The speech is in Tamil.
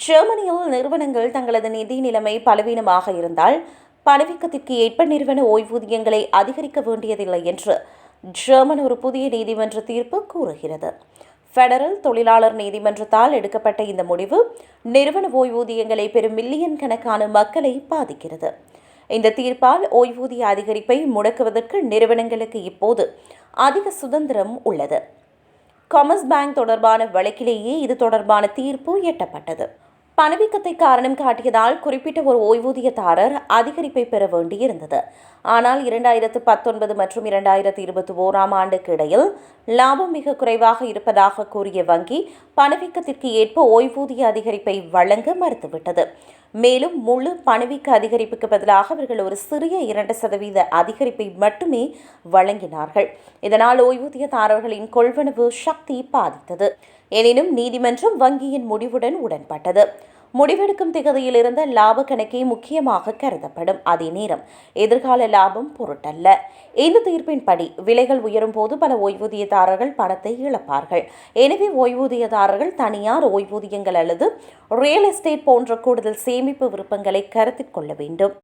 ஜெர்மனியில் நிறுவனங்கள் தங்களது நிதி நிலைமை பலவீனமாக இருந்தால் பணவீக்கத்திற்கு ஏற்ப நிறுவன ஓய்வூதியங்களை அதிகரிக்க வேண்டியதில்லை என்று ஜெர்மன் ஒரு புதிய நீதிமன்ற தீர்ப்பு கூறுகிறது. ஃபெடரல் தொழிலாளர் நீதிமன்றத்தால் எடுக்கப்பட்ட இந்த முடிவு நிறுவன ஓய்வூதியங்களை பெறும் மில்லியன் கணக்கான மக்களை பாதிக்கிறது. இந்த தீர்ப்பால் ஓய்வூதிய அதிகரிப்பை முடக்குவதற்கு நிறுவனங்களுக்கு இப்போது அதிக சுதந்திரம் உள்ளது. காமர்ஸ் பேங்க் தொடர்பான வழக்கிலேயே இது தொடர்பான தீர்ப்பு எட்டப்பட்டது. பணவீக்கத்தை காரணம் காட்டியதால் குறிப்பிட்ட ஒரு ஓய்வூதியதாரர் அதிகரிப்பை பெற வேண்டியிருந்தது. ஆனால் இரண்டாயிரத்து பத்தொன்பது மற்றும் இரண்டாயிரத்து இருபத்தி ஓராம் ஆண்டுக்கு இடையில் லாபம் மிக குறைவாக இருப்பதாக கூறிய வங்கி பணவீக்கத்திற்கு ஏற்ப ஓய்வூதிய அதிகரிப்பை வழங்க மறுத்துவிட்டது. மேலும் முழு பணவீக்க அதிகரிப்புக்கு பதிலாக அவர்கள் ஒரு சிறிய இரண்டு சதவீத அதிகரிப்பை மட்டுமே வழங்கினார்கள். இதனால் ஓய்வூதியதாரர்களின் கொள்வனவு சக்தி பாதித்தது. எனினும் நீதிமன்றம் வங்கியின் முடிவுடன் உடன்பட்டது. முடிவெடுக்கும் திகதியில் இருந்த லாப கணக்கே முக்கியமாக கருதப்படும். அதே நேரம் எதிர்கால லாபம் பொருட்டல்ல. இந்த தீர்ப்பின்படி விலைகள் உயரும் போது பல ஓய்வூதியதாரர்கள் பணத்தை இழப்பார்கள். எனவே ஓய்வூதியதாரர்கள் தனியார் ஓய்வூதியங்கள் அல்லது ரியல் எஸ்டேட் போன்ற கூடுதல் சேமிப்பு விருப்பங்களை கருத்தில் கொள்ள வேண்டும்.